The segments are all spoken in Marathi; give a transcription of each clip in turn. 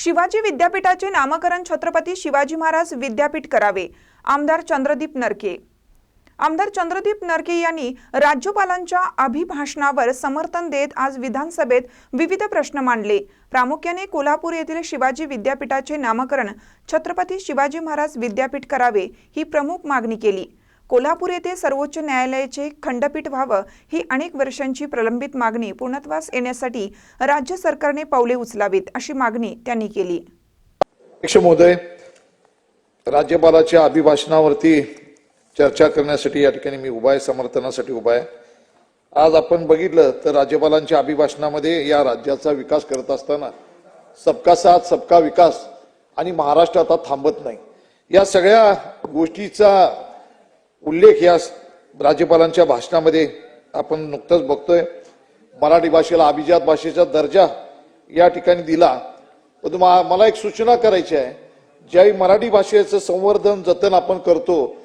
शिवाजी विद्यापीठाचे नामकरण छत्रपती शिवाजी महाराज विद्यापीठ करावे आमदार चंद्रदीप नरके. आमदार चंद्रदीप नरके यांनी राज्यपालांच्या अभिभाषणावर समर्थन देत आज विधानसभेत विविध प्रश्न मांडले. प्रामुख्याने कोल्हापूर येथील शिवाजी विद्यापीठाचे नामकरण छत्रपती शिवाजी महाराज विद्यापीठ करावे ही प्रमुख मागणी केली. कोल्हापूर येथे सर्वोच्च न्यायालयाचे खंडपीठ व्हावं ही अनेक वर्षांची प्रलंबित मागणी पूर्णत्वास येण्यासाठी राज्य सरकारने पावले उचलावीत अशी मागणी त्यांनी केली. महोदय राज्यपालाच्या अभिभाषणावरती चर्चा करण्यासाठी या ठिकाणी मी उभा आहे समर्थनासाठी उभा आहे. आज आपण बघितलं तर राज्यपालांच्या अभिभाषणामध्ये या राज्याचा विकास करत असताना सबका साथ सबका विकास आणि महाराष्ट्र आता थांबत नाही. या सगळ्या गोष्टीचा उल्लेख या राज्यपालांच्या भाषणामध्ये आपण नुकतंच बघतोय. मराठी भाषेला अभिजात भाषेचा दर्जा या ठिकाणी दिला. परंतु मला एक सूचना करायची आहे. ज्यावेळी मराठी भाषेचं संवर्धन जतन आपण करतो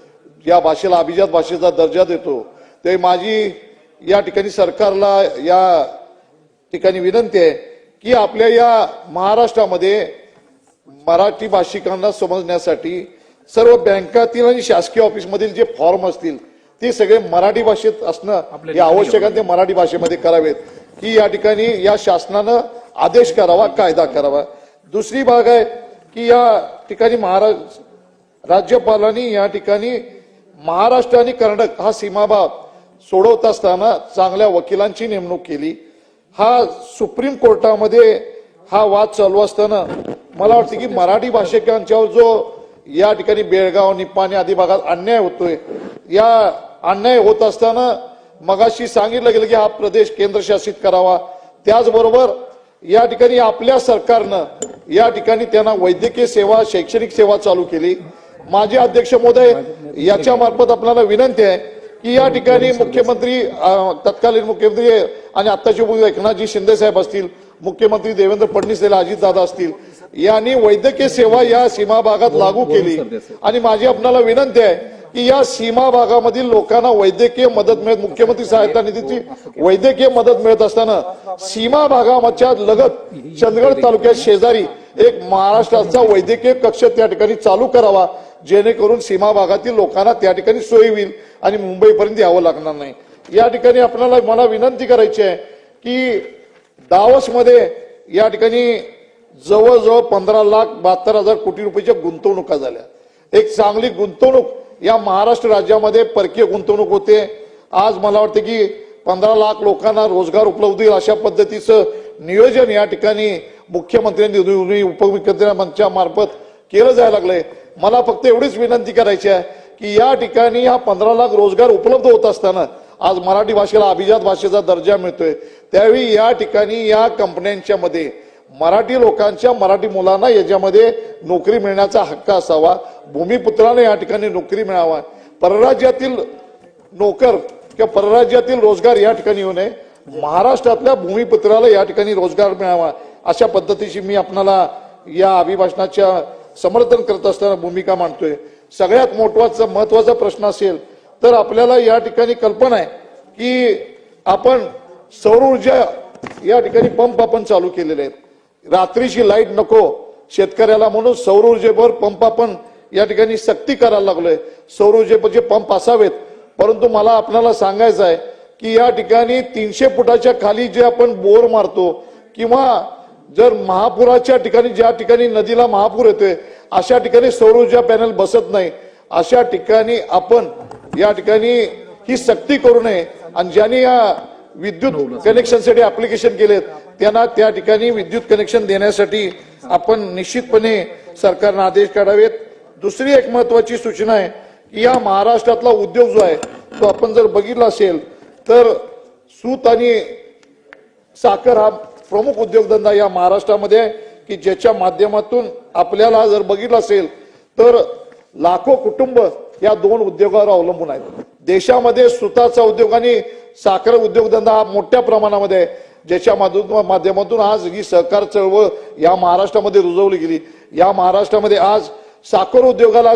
या भाषेला अभिजात भाषेचा दर्जा देतो ते माझी या ठिकाणी सरकारला या ठिकाणी विनंती आहे की आपल्या या महाराष्ट्रामध्ये मराठी भाषिकांना समजण्यासाठी सर्व बँकातील आणि शासकीय ऑफिसमधील जे फॉर्म असतील ते सगळे मराठी भाषेत असणं हे आवश्यक आहे ते मराठी भाषेमध्ये करावेत. की या ठिकाणी या शासनानं आदेश करावा कायदा करावा. दुसरी बाग आहे की या ठिकाणी महाराज राज्यपालांनी या ठिकाणी महाराष्ट्र आणि कर्नाटक हा सीमाभाग सोडवत असताना चांगल्या वकिलांची नेमणूक केली. हा सुप्रीम कोर्टामध्ये हा वाद चालू असताना मला वाटतं की मराठी भाषिकांच्यावर जो या ठिकाणी बेळगाव निप्पाणी आदी भागात अन्याय होतोय. या अन्याय होत असताना मगाशी सांगितलं गेलं की हा प्रदेश केंद्रशासित करावा. त्याचबरोबर या ठिकाणी आपल्या सरकारनं या ठिकाणी त्यांना वैद्यकीय सेवा शैक्षणिक सेवा चालू केली. माझे अध्यक्ष महोदय याच्या मार्फत आपल्याला विनंती आहे की या ठिकाणी मुख्यमंत्री तत्कालीन मुख्यमंत्री आणि आत्ताचे एकनाथजी शिंदे साहेब असतील मुख्यमंत्री देवेंद्र फडणवीस अजितदादा असतील यांनी वैद्यकीय सेवा या सीमा भागात लागू केली. आणि माझी आपल्याला विनंती आहे की या सीमा भागामधील लोकांना वैद्यकीय मदत मिळत. मुख्यमंत्री सहायता निधीची वैद्यकीय मदत मिळत असताना सीमा भागाच्या लगत चंदगड तालुक्यात शेजारी एक महाराष्ट्राचा वैद्यकीय कक्ष त्या ठिकाणी चालू करावा जेणेकरून सीमा भागातील लोकांना त्या ठिकाणी सोयी होईल आणि मुंबईपर्यंत यावं लागणार नाही. या ठिकाणी आपल्याला मला विनंती करायची आहे की दावसमध्ये या ठिकाणी जवळजवळ पंधरा लाख बहात्तर हजार कोटी रुपयाच्या गुंतवणुका झाल्या. एक चांगली गुंतवणूक या महाराष्ट्र राज्यामध्ये परकीय गुंतवणूक होते. आज मला वाटतं की पंधरा लाख लोकांना रोजगार उपलब्ध होईल अशा पद्धतीचं नियोजन या ठिकाणी मुख्यमंत्र्यांनी उपमुख्यमंत्र्यांच्या मार्फत केलं जायला लागलंय. मला फक्त एवढीच विनंती करायची आहे की या ठिकाणी हा पंधरा लाख रोजगार उपलब्ध होत असताना आज मराठी भाषेला अभिजात भाषेचा दर्जा मिळतोय. त्यावेळी या ठिकाणी या कंपन्यांच्या मध्ये मराठी लोकांच्या मराठी मुलांना याच्यामध्ये नोकरी मिळण्याचा हक्क असावा. भूमिपुत्राने या ठिकाणी नोकरी मिळावा. परराज्यातील नोकर किंवा परराज्यातील रोजगार या ठिकाणी येऊ नये. महाराष्ट्रातल्या भूमिपुत्राला या ठिकाणी रोजगार मिळावा. अशा पद्धतीची मी आपणाला या अभिभाषणाच्या समर्थन करत असताना भूमिका मांडतोय. सगळ्यात मोठवाचा महत्त्वाचा प्रश्न असेल तर आपल्याला या ठिकाणी कल्पना आहे की आपण सौर ऊर्जा या ठिकाणी पंप आपण चालू केलेले आहेत. रात्रीची लाइट नको. शेतकऱ्याला म्हणून सौर ऊर्जेवर पंप आपण या ठिकाणी सक्ती करायला लागलोय. सौर ऊर्जेचे पंप असावेत. परंतु मला आपल्याला सांगायचं आहे की या ठिकाणी तीनशे फुटाच्या खाली जे आपण बोर मारतो किंवा जर महापुराच्या ठिकाणी ज्या ठिकाणी नदीला महापूर येतोय अशा ठिकाणी सौर ऊर्जा पॅनल बसत नाही. अशा ठिकाणी आपण या ठिकाणी ही सक्ती करू नये. आणि ज्यांनी या विद्युत कनेक्शनसाठी अप्लिकेशन केलेत. त्यांना त्या ठिकाणी विद्युत कनेक्शन देण्यासाठी आपण निश्चितपणे सरकारनं आदेश काढावेत. दुसरी एक महत्वाची सूचना आहे की या महाराष्ट्रातला उद्योग जो आहे तो आपण जर बघितला असेल तर सूत आणि साखर हा प्रमुख उद्योगधंदा या महाराष्ट्रामध्ये आहे की ज्याच्या माध्यमातून आपल्याला जर बघितलं असेल तर लाखो कुटुंब या दोन उद्योगावर अवलंबून आहेत. देशामध्ये सुताचा उद्योग आणि साखर उद्योगधंदा हा मोठ्या प्रमाणामध्ये आहे ज्याच्या माध्यमातून माध्यमातून आज ही सहकार चळवळ या महाराष्ट्रामध्ये रुजवली गेली. या महाराष्ट्रामध्ये आज साखर उद्योगाला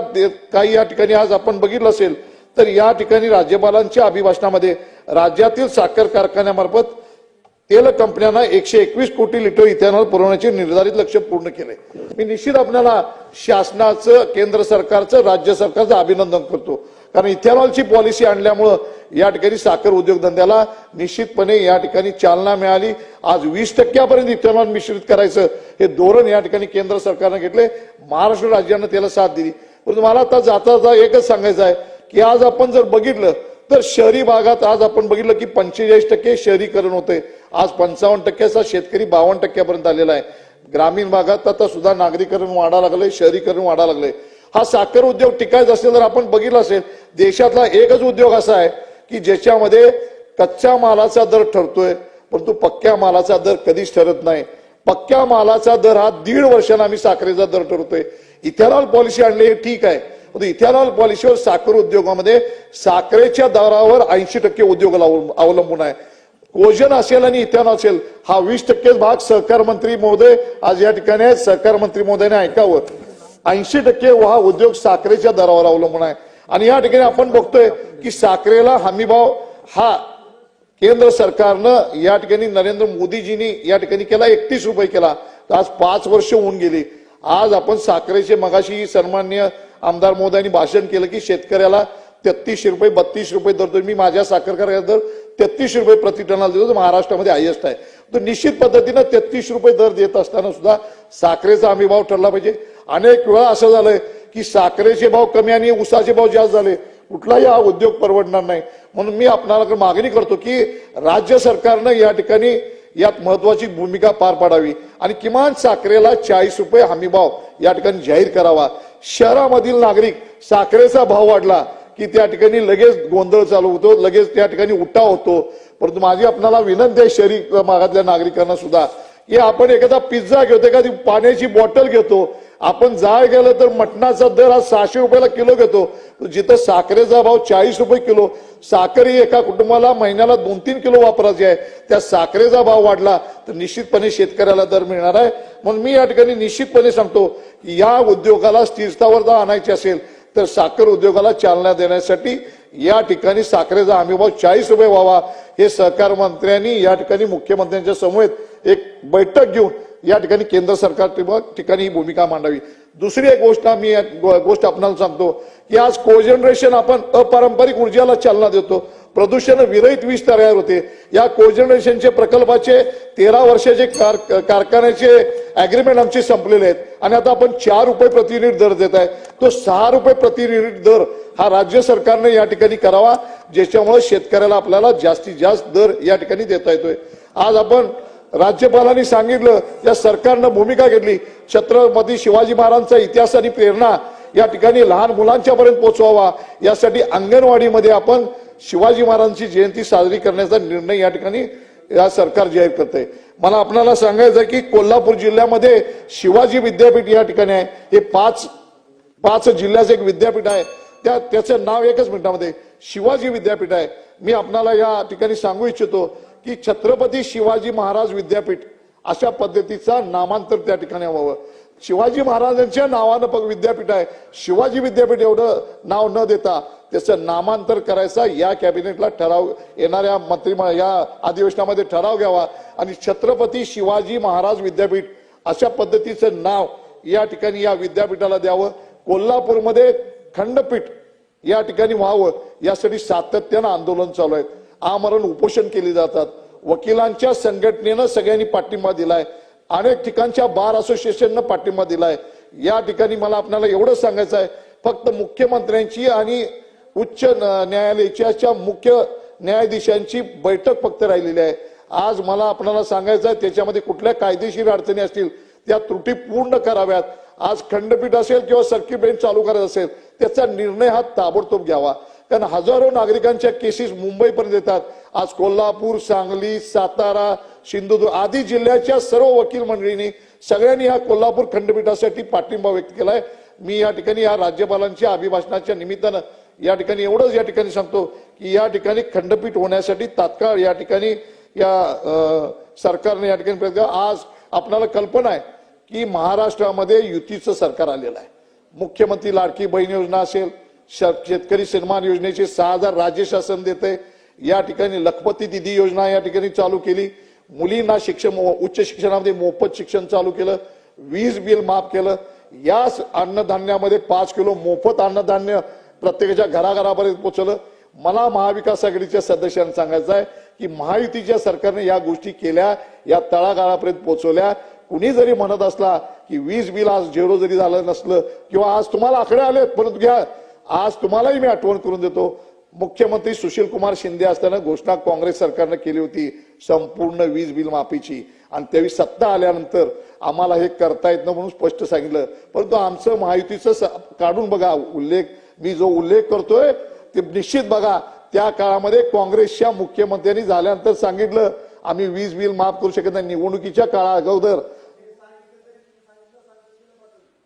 काही या ठिकाणी आज आपण बघितलं असेल तर या ठिकाणी राज्यपालांच्या अभिभाषणामध्ये राज्यातील साखर कारखान्यामार्फत तेल कंपन्यांना एकशे एकवीस कोटी लिटर इथेनॉल पुरवण्याचे निर्धारित लक्ष पूर्ण केले. मी निश्चित आपल्याला शासनाचं केंद्र सरकारचं राज्य सरकारचं अभिनंदन करतो. कारण इथेनॉलची पॉलिसी आणल्यामुळं या ठिकाणी साखर उद्योगधंद्याला निश्चितपणे या ठिकाणी चालना मिळाली. आज वीस टक्क्यापर्यंत इथेनॉल मिश्रित करायचं हे धोरण या ठिकाणी केंद्र सरकारनं घेतले महाराष्ट्र राज्यानं त्याला साथ दिली. परंतु मला आता जाता जाता एकच सांगायचं आहे की आज आपण जर बघितलं तर शहरी भागात आज आपण बघितलं की पंचेचाळीस टक्के शहरीकरण होते आज पंचावन्न टक्क्याचा शेतकरी बावन्न टक्क्यापर्यंत आलेला आहे. ग्रामीण भागात आता सुद्धा नागरीकरण वाढायला लागलंय शहरीकरण वाढायला लागलंय. हा साखर उद्योग टिकायचा असेल तर आपण बघितलं असेल देशातला एकच उद्योग असा आहे की ज्याच्यामध्ये कच्च्या मालाचा दर ठरतोय परंतु पक्क्या मालाचा दर कधीच ठरत नाही. पक्क्या मालाचा दर हा दीड वर्षांना आम्ही साखरेचा दर ठरतोय. इथेनॉल पॉलिसी आणली हे ठीक आहे परंतु इथेनॉल पॉलिसीवर साखर उद्योगामध्ये साखरेच्या दरावर ऐंशी टक्के उद्योग अवलंबून आहे. कोजन असेल आणि इथेनॉल असेल हा वीस टक्केच भाग सहकार मंत्री महोदय आज या ठिकाणी सहकार मंत्री महोदयाने ऐकावं. ऐंशी टक्के हा उद्योग साखरेच्या दरावर अवलंबून आहे. आणि या ठिकाणी आपण बघतोय की साखरेला हमीभाव हा केंद्र सरकारनं या ठिकाणी नरेंद्र मोदीजींनी या ठिकाणी केला एकतीस रुपये केला. तर आज पाच वर्ष होऊन गेली. आज आपण साखरेचे मगाशी सन्मान्य आमदार मोदयांनी भाषण केलं की शेतकऱ्याला तेहतीसशे रुपये बत्तीस रुपये दर देतो. मी माझ्या साखर कारखान्याचा दर तेहतीसशे रुपये प्रति टनाला देतो महाराष्ट्रामध्ये हायेस्ट आहे. तर निश्चित पद्धतीनं तेहतीस रुपये दर देत असताना सुद्धा साखरेचा हमी भाव ठरला पाहिजे. अनेक वेळा असं झालंय की साखरेचे भाव कमी आणि उसाचे भाव जास्त झाले. कुठलाही हा उद्योग परवडणार नाही. म्हणून मी आपणाला मागणी करतो की राज्य सरकारनं या ठिकाणी यात महत्वाची भूमिका पार पाडावी आणि किमान साखरेला चाळीस रुपये हमी भाव या ठिकाणी जाहीर करावा. शहरामधील नागरिक साखरेचा भाव वाढला की त्या ठिकाणी लगेच गोंधळ चालू होतो लगेच त्या ठिकाणी उठाव होतो. परंतु माझी आपणाला विनंती आहे शहरी भागातल्या नागरिकांना सुद्धा की आपण एखादा पिझ्झा घेतो एखादी पाण्याची बॉटल घेतो आपण जाळ गेलं तर मटणाचा दर हा सहाशे रुपयाला किलो घेतो. जिथं साखरेचा भाव चाळीस रुपये किलो साखर ही एका कुटुंबाला महिन्याला दोन तीन किलो वापरायची आहे. त्या साखरेचा भाव वाढला तर निश्चितपणे शेतकऱ्याला दर मिळणार आहे. म्हणून मी या ठिकाणी निश्चितपणे सांगतो या उद्योगाला स्थिरतावर आणायची असेल तर साखर उद्योगाला चालना देण्यासाठी या ठिकाणी साखरेचा हमीभाव चाळीस रुपये व्हावा. हे सहकार मंत्र्यांनी या ठिकाणी मुख्यमंत्र्यांच्या समवेत एक बैठक घेऊन या ठिकाणी केंद्र सरकार ठिकाणी ही भूमिका मांडावी. दुसरी एक गोष्ट आम्ही एक गो- गोष्ट आपणाला सांगतो की आज कोजनरेशन आपण अपारंपरिक ऊर्जेला चालना देतो. प्रदूषण विरहित वीज तयार होते. या कोजनरेशनचे प्रकल्पाचे तेरा वर्षाचे कार- कारखान्याचे अग्रीमेंट आमचे संपलेले आहेत. आणि आता आपण चार रुपये प्रति युनिट दर देत आहे. तो सहा रुपये प्रति युनिट दर हा राज्य सरकारने या ठिकाणी करावा ज्याच्यामुळे शेतकऱ्याला आपल्याला जास्तीत जास्त दर या ठिकाणी देता येतोय. आज आपण राज्यपालांनी सांगितलं या सरकारनं भूमिका घेतली. छत्रपती शिवाजी महाराजांचा इतिहास आणि प्रेरणा या ठिकाणी लहान मुलांच्या पर्यंत पोहोचवावा. यासाठी अंगणवाडीमध्ये आपण शिवाजी महाराजांची जयंती साजरी करण्याचा निर्णय या ठिकाणी या सरकार जाहीर करते मला आपल्याला सांगायचं आहे की कोल्हापूर जिल्ह्यामध्ये शिवाजी विद्यापीठ या ठिकाणी आहे. हे पाच पाच जिल्ह्याचं एक विद्यापीठ आहे. त्या त्याचं नाव एकच मिनिटामध्ये शिवाजी विद्यापीठ आहे. मी आपणाला या ठिकाणी सांगू इच्छितो की छत्रपती शिवाजी महाराज विद्यापीठ अशा पद्धतीचा नामांतर त्या ठिकाणी व्हावं शिवाजी महाराजांच्या नावानं पग विद्यापीठ आहे. शिवाजी विद्यापीठ एवढं नाव न देता त्याचं नामांतर करायचा या कॅबिनेटला ठराव येणाऱ्या मंत्री या अधिवेशनामध्ये ठराव घ्यावा. आणि छत्रपती शिवाजी महाराज विद्यापीठ अशा पद्धतीचं नाव या ठिकाणी या विद्यापीठाला द्यावं. कोल्हापूरमध्ये खंडपीठ या ठिकाणी व्हावं. यासाठी सातत्यानं आंदोलन चालू आहे. आमरण उपोषण केली जातात. वकिलांच्या संघटनेनं सगळ्यांनी पाठिंबा दिलाय. अनेक ठिकाणच्या बार असोसिएशननं पाठिंबा दिलाय. या ठिकाणी मला आपल्याला एवढं सांगायचं आहे फक्त मुख्यमंत्र्यांची आणि उच्च न्यायालयाच्या मुख्य न्यायाधीशांची बैठक फक्त राहिलेली आहे. आज मला आपल्याला सांगायचं आहे त्याच्यामध्ये कुठल्या कायदेशीर अडचणी असतील त्या त्रुटी पूर्ण कराव्यात. आज खंडपीठ असेल किंवा सर्किट बेंच चालू करत असेल त्याचा निर्णय हा ताबडतोब घ्यावा. कारण हजारो नागरिकांच्या केसेस मुंबईपर्यंत येतात. आज कोल्हापूर सांगली सातारा सिंधुदुर्ग आदी जिल्ह्याच्या सर्व वकील मंडळींनी सगळ्यांनी या कोल्हापूर खंडपीठासाठी पाठिंबा व्यक्त केलाय. मी या ठिकाणी या राज्यपालांच्या अभिभाषणाच्या निमित्तानं या ठिकाणी एवढंच या ठिकाणी सांगतो की या ठिकाणी खंडपीठ होण्यासाठी तात्काळ या ठिकाणी या सरकारने या ठिकाणी प्रयत्न आज आपल्याला कल्पना आहे की महाराष्ट्रामध्ये युतीचं सरकार आलेलं आहे. मुख्यमंत्री लाडकी बहीण योजना असेल शेतकरी सन्मान योजनेचे सहा हजार राज्य शासन देते या ठिकाणी लखपती दिदी योजना या ठिकाणी चालू केली. मुलींना शिक्षण उच्च शिक्षणामध्ये मोफत शिक्षण चालू केलं. वीज बिल माफ केलं. या अन्नधान्यामध्ये पाच किलो मोफत अन्नधान्य प्रत्येकाच्या घराघरापर्यंत पोहोचलं. मला महाविकास आघाडीच्या सदस्यांना सांगायचं आहे की महायुतीच्या सरकारने या गोष्टी केल्या या तळागाळापर्यंत पोहोचवल्या. कुणी जरी म्हणत असला की वीज बिल आज झेरो जरी झालं नसलं किंवा आज तुम्हाला आकडे आलेत परंतु घ्या. आज तुम्हालाही मी आठवण करून देतो मुख्यमंत्री सुशील कुमार शिंदे असताना घोषणा काँग्रेस सरकारनं केली होती संपूर्ण वीज बिल माफीची. आणि त्यावेळी सत्ता आल्यानंतर आम्हाला हे करता येत नाही म्हणून स्पष्ट सांगितलं. परंतु आमचं महायुतीचं काढून बघा उल्लेख मी जो उल्लेख करतोय ते निश्चित बघा. त्या काळामध्ये काँग्रेसच्या मुख्यमंत्र्यांनी झाल्यानंतर सांगितलं आम्ही वीज बिल माफ करू शकत नाही. निवडणुकीच्या काळा अगोदर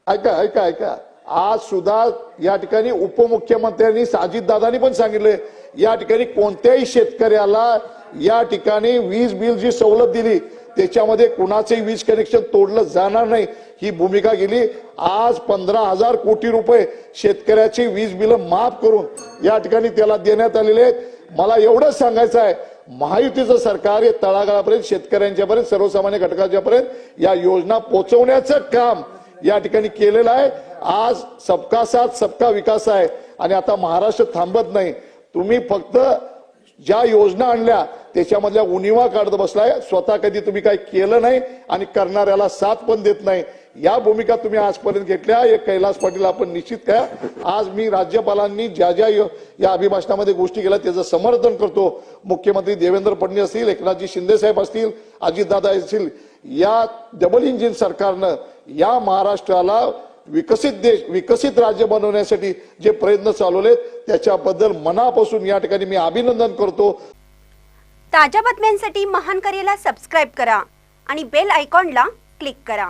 ऐका ऐका ऐका. आज सुद्धा या ठिकाणी उपमुख्यमंत्र्यांनी साजिददादांनी पण सांगितले या ठिकाणी कोणत्याही शेतकऱ्याला या ठिकाणी वीज बिल जी सवलत दिली त्याच्यामध्ये कुणाचंही वीज कनेक्शन तोडलं जाणार नाही ही भूमिका गेली. आज पंधरा हजार कोटी रुपये शेतकऱ्याची वीज बिल माफ करून या ठिकाणी त्याला देण्यात आलेले आहेत. मला एवढंच सांगायचं आहे महायुतीचं सरकार हे तळागाळापर्यंत शेतकऱ्यांच्या पर्यंत सर्वसामान्य घटकाच्या पर्यंत या योजना पोहोचवण्याचं काम या ठिकाणी केलेलं आहे. आज सबका साथ सबका विकास आहे. आणि आता महाराष्ट्र थांबत नाही. तुम्ही फक्त ज्या योजना आणल्या त्याच्यामधल्या उणिवा काढत बसलाय. स्वतः कधी तुम्ही काही केलं नाही आणि करणाऱ्याला साथ पण देत नाही. या भूमिका तुम्ही आजपर्यंत घेतल्या. हे कैलास पाटील आपण निश्चित करा. आज मी राज्यपालांनी ज्या ज्या या अभिभाषणामध्ये गोष्टी केल्या त्याचं समर्थन करतो. मुख्यमंत्री देवेंद्र फडणवीस असतील एकनाथजी शिंदे साहेब असतील अजितदादा असतील या डबल इंजिन सरकारनं या महाराष्ट्राला विकसित देश विकसित राज्य बनवण्यासाठी जे प्रयत्न चालवलेत त्याच्याबद्दल मनापासून या ठिकाणी मी अभिनंदन करतो. ताज्या बातम्यांसाठी महान करेला सबस्क्राईब करा आणि बेल आयकॉनला क्लिक करा.